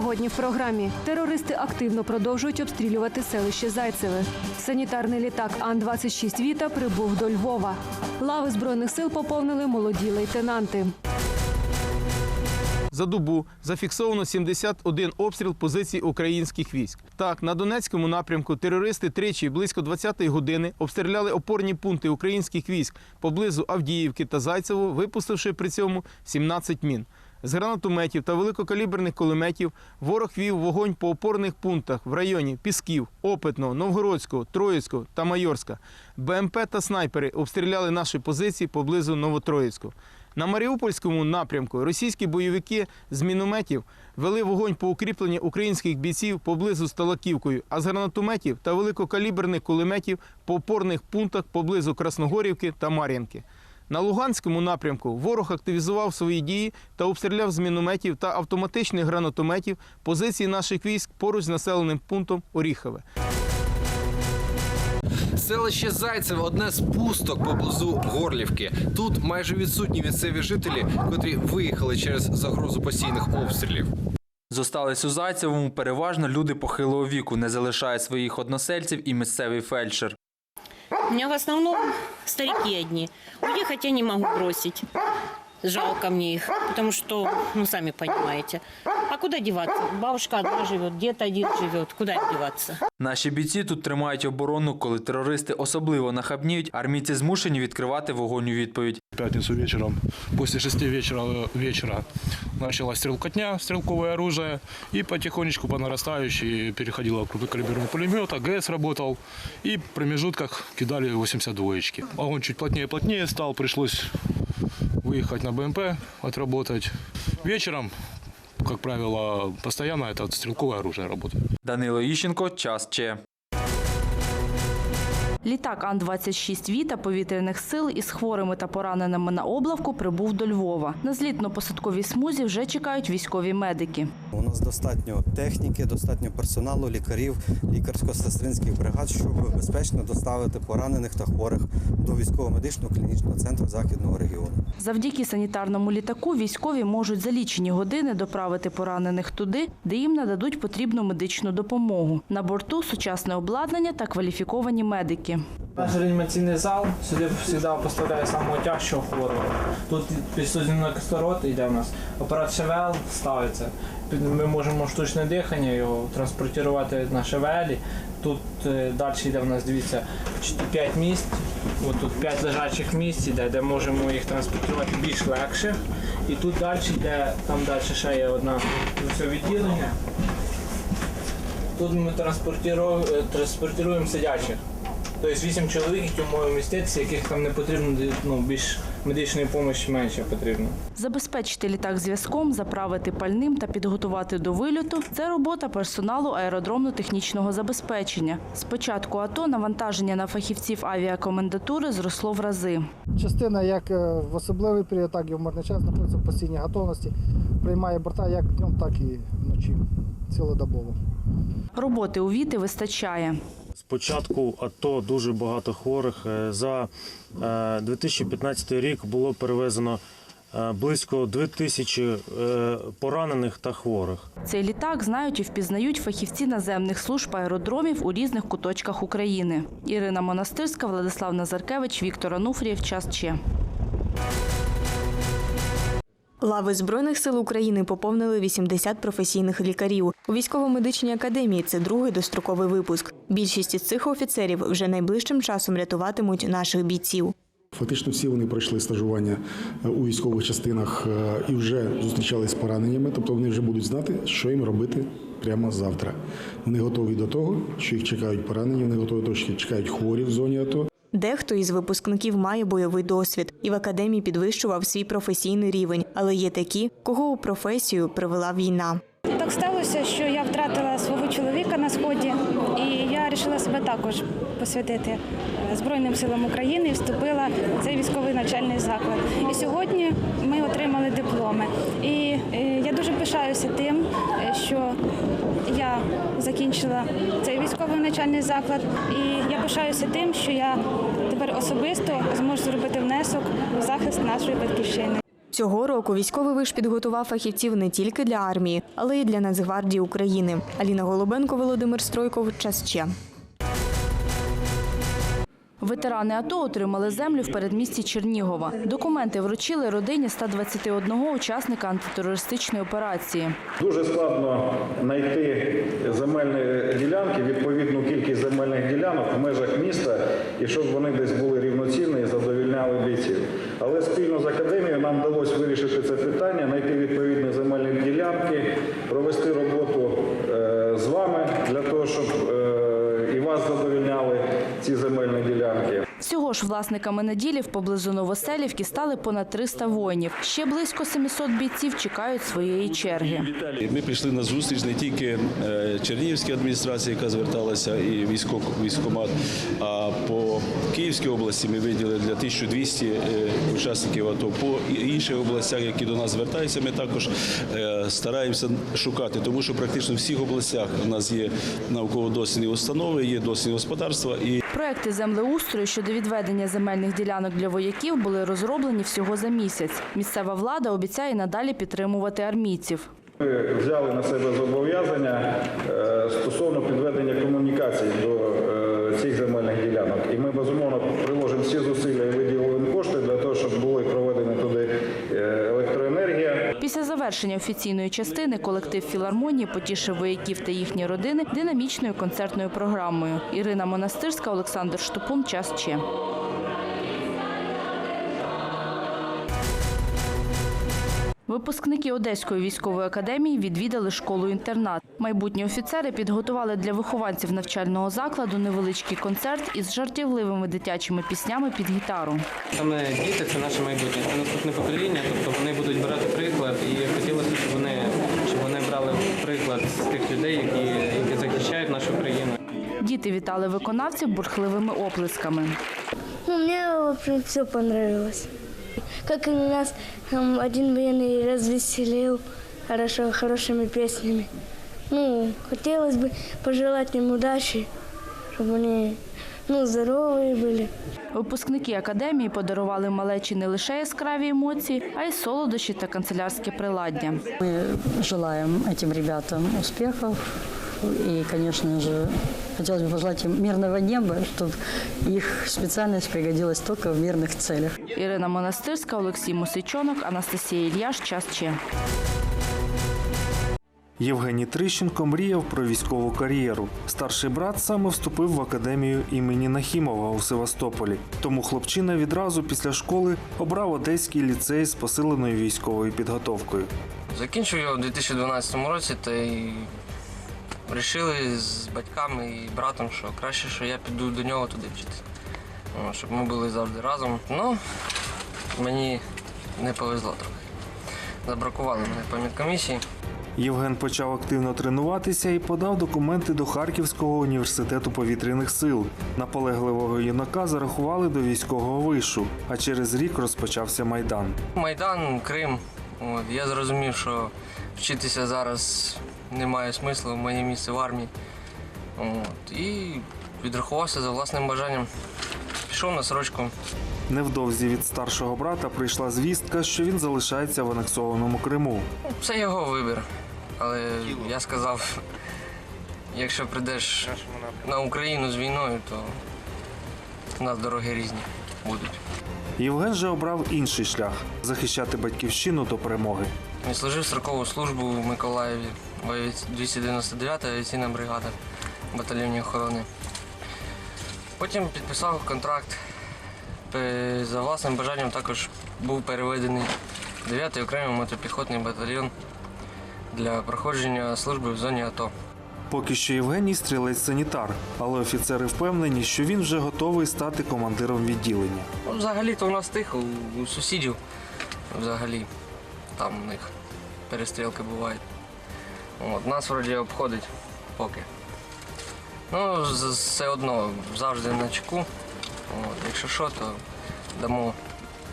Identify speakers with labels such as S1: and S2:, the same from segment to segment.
S1: Сьогодні в програмі терористи активно продовжують обстрілювати селище Зайцеве. Санітарний літак Ан-26 Віта прибув до Львова. Лави збройних сил поповнили молоді лейтенанти.
S2: За добу зафіксовано 71 обстріл позицій українських військ. Так, на Донецькому напрямку терористи тричі близько 20-ї години обстріляли опорні пункти українських військ поблизу Авдіївки та Зайцево, випустивши при цьому 17 мін. З гранатометів та великокаліберних кулеметів ворог вів вогонь по опорних пунктах в районі Пісків, Опитного, Новгородського, Троїцького та Майорська. БМП та снайпери обстріляли наші позиції поблизу Новотроїцького. На Маріупольському напрямку російські бойовики з мінометів вели вогонь по укріпленню українських бійців поблизу з Талаківкою, а з гранатометів та великокаліберних кулеметів по опорних пунктах поблизу Красногорівки та Мар'їнки. На Луганському напрямку ворог активізував свої дії та обстріляв з мінометів та автоматичних гранатометів позиції наших військ поруч з населеним пунктом Оріхове.
S3: Селище Зайцеве одне з пусток поблизу Горлівки. Тут майже відсутні місцеві жителі, котрі виїхали через загрозу постійних обстрілів.
S4: Зостались у Зайцевому переважно люди похилого віку, не залишають своїх односельців і місцевий фельдшер.
S5: Меня в основном старики одни. Уехать я не могу бросить. Жалко мне их, потому что, ну, сами понимаете. А куда деваться? Бабушка одна живет, дед один живет. Куда им деваться?
S4: Наші бійці тут тримають оборону, коли терористи особливо нахабніють, армійці змушені відкривати вогонь у відповідь.
S6: В пятницу вечером, после шести вечера, вечера началась стрелкотня, стрелковое оружие, и потихонечку по нарастающей переходило в крупнокалиберный пулемет, АГС работал, и в промежутках кидали 82-очки. Огонь чуть плотнее и плотнее стал, пришлось выехать на БМП, отработать. Вечером, как правило, постоянно это стрелковое оружие работает.
S4: Данило Іщенко, час Че.
S7: Літак Ан-26 Віта повітряних сил із хворими та пораненими на облавку прибув до Львова. На злітно-посадковій смузі вже чекають військові медики.
S8: У нас достатньо техніки, достатньо персоналу, лікарів, лікарсько-сестринських бригад, щоб безпечно доставити поранених та хворих до військово-медичного клінічного центру західного регіону.
S7: Завдяки санітарному літаку військові можуть за лічені години доправити поранених туди, де їм нададуть потрібну медичну допомогу. На борту сучасне обладнання та кваліфіковані медики.
S9: Наш реанімаційний зал сюди завжди поставляє самого тяжчого хворого. Тут підсудний кислород йде у нас. Апарат ШВЛ ставиться. Ми можемо штучне дихання його транспортувати на ШВЛі. Тут е, далі йде у нас, дивіться, 5 місць. От тут 5 лежачих місць іде, де можемо їх транспортувати більш легше. І тут далі йде, там далі ще є одна все відділення. Тут ми транспортуємо, транспортуємо сидячих. Тобто 8 чоловік, які можуть вміститися, яких там не потрібно ну, більш медичної допомоги менше потрібно.
S7: Забезпечити літак зв'язком, заправити пальним та підготувати до вильоту – це робота персоналу аеродромно-технічного забезпечення. З початку АТО навантаження на фахівців авіакомендатури зросло в рази.
S10: Частина як е, в особливий період, так і в мирний час знаходиться в постійній готовності, приймає борта як днем, так і вночі, цілодобово.
S7: Роботи у Віти вистачає.
S11: Початку АТО дуже багато хворих. Е, За е, 2015 рік було перевезено е, близько 2000 е, поранених та хворих.
S7: Цей літак знають і впізнають фахівці наземних служб аеродромів у різних куточках України. Ірина Монастирська, Владислав Назаркевич, Віктор Ануфрієв. Час Че.
S12: Лави Збройних сил України поповнили 80 професійних лікарів. У військово-медичній академії це другий достроковий випуск. Більшість із цих офіцерів вже найближчим часом рятуватимуть наших бійців.
S13: Фактично всі вони пройшли стажування е, у військових частинах е, і вже зустрічались з пораненнями, тобто вони вже будуть знати, що їм робити прямо завтра. Вони готові до того, що їх чекають поранені, вони готові до того, що чекають хворі в зоні АТО.
S12: Дехто із випускників має бойовий досвід і в академії підвищував свій професійний рівень, але є такі, кого у професію привела війна.
S14: Так сталося, що я втратила свого чоловіка на сході, і я вирішила себе також посвятити е, Збройним силам України і вступила в цей військовий навчальний заклад. І сьогодні ми отримали дипломи. І е, я дуже пишаюся тим, е, що я закінчила цей військовий навчальний заклад, і я пишаюся тим, що я тепер особисто зможу зробити внесок у захист нашої батьківщини.
S12: Цього року військовий виш підготував фахівців не тільки для армії, але й для Нацгвардії України. Аліна Голубенко, Володимир Стройков. Час ще.
S7: Ветерани АТО отримали землю в передмісті Чернігова. Документи вручили родині 121 учасника антитерористичної операції.
S15: Дуже складно знайти земельні ділянки, відповідну кількість земельних ділянок в межах міста, і щоб вони десь були рівноцінні і задовільняли бійців. Але спільно з академією нам вдалося вирішити це питання, знайти відповідні земельні ділянки, провести роботу е, з вами для того, щоб е, і вас задовільняли ці земельні ділянки.
S7: Всього ж власниками наділів поблизу Новоселівки стали понад 300 воїнів. Ще близько 700 бійців чекають своєї черги.
S16: Ми прийшли на зустріч не тільки е, Чернігівській адміністрації, яка зверталася, і військо- військкомат, а по Київській області ми виділили для 1200 е, учасників АТО. По інших областях, які до нас звертаються, ми також е, стараємося шукати, тому що практично в всіх областях у нас є науково-дослідні установи, є дослідні господарства і
S7: Проекти землеустрою щодо відведення земельних ділянок для вояків були розроблені всього за місяць. Місцева влада обіцяє надалі підтримувати армійців.
S15: Ми взяли на себе зобов'язання е, стосовно підведення комунікацій до е, цих земельних ділянок. І ми безумовно приложимо всі зусилля і виділимо кошти для того, щоб були проведені туди е, електроенергія.
S7: Після завершення офіційної частини колектив філармонії потішив вояків та їхні родини динамічною концертною програмою. Ірина Монастирська, Олександр Штупун. Час ще. Випускники Одеської військової академії відвідали школу-інтернат. Майбутні офіцери підготували для вихованців навчального закладу невеличкий концерт із жартівливими дитячими піснями під гітару.
S9: Саме діти це наше майбутнє, це наступне покоління, тобто вони будуть брати приклад, і хотілося, щоб вони, щоб вони брали приклад з тих людей, які, які захищають нашу країну.
S7: Діти вітали виконавців бурхливими оплесками.
S17: Ну, общем, все понравилось. Как и нас там, один военный развеселил хорошо, хорошими песнями. Ну, хотелось бы пожелать им удачи, чтобы они ну, здоровые были.
S7: Випускники академії подарували малечі не лише яскраві емоції, а й солодощі та канцелярське приладдя.
S18: Мы желаем этим ребятам успехов и, конечно же, хотелось бы пожелать им мирного неба, чтобы их специальность пригодилась только в мирных целях.
S7: Ірина Монастирська, Олексій Мусичонок, Анастасія Ільяш. Час ще.
S19: Євгеній Трищенко мріяв про військову кар'єру. Старший брат саме вступив в академію імені Нахімова у Севастополі. Тому хлопчина відразу після школи обрав одеський ліцей з посиленою військовою підготовкою.
S20: Закінчив його у 2012 році та й вирішили з батьками і братом, що краще, що я піду до нього туди вчитися. О, Щоб ми були завжди разом. Ну, мені не повезло трохи. Забракували мене по медкомісії.
S19: Євген почав активно тренуватися і подав документи до Харківського університету повітряних сил. Наполегливого юнака зарахували до військового вишу, а через рік розпочався майдан.
S20: Майдан, Крим. От, я зрозумів, що вчитися зараз немає смислу, моє місце в армії. От, і відрахувався за власним бажанням. Пішов на срочку.
S19: Невдовзі від старшого брата прийшла звістка, що він залишається в анексованому Криму.
S20: Це його вибір. Але я сказав, якщо прийдеш на Україну з війною, то у нас дороги різні будуть.
S19: Євген же обрав інший шлях захищати батьківщину до перемоги.
S20: Відслужив строкову службу в Миколаєві, 299-та авіаційна бригада батальйоні охорони. Потім підписав контракт. За власним бажанням також був переведений 9-й окремий мотопіхотний батальйон для проходження служби в зоні АТО.
S19: Поки що Євгеній стрілець-санітар, але офіцери впевнені, що він вже готовий стати командиром відділення.
S20: Ну, Взагалі-то у нас тихо, у сусідів взагалі там у них перестрілки бувають. От, нас вроді обходить поки. Ну, все одно завжди на чеку. От, якщо що, то дамо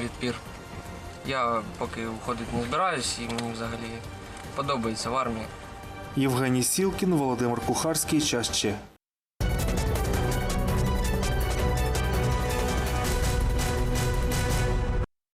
S20: відпір. Я поки уходити не збираюсь і мені взагалі подобається в армії.
S19: Євгеній Сілкін, Володимир Кухарський. Час.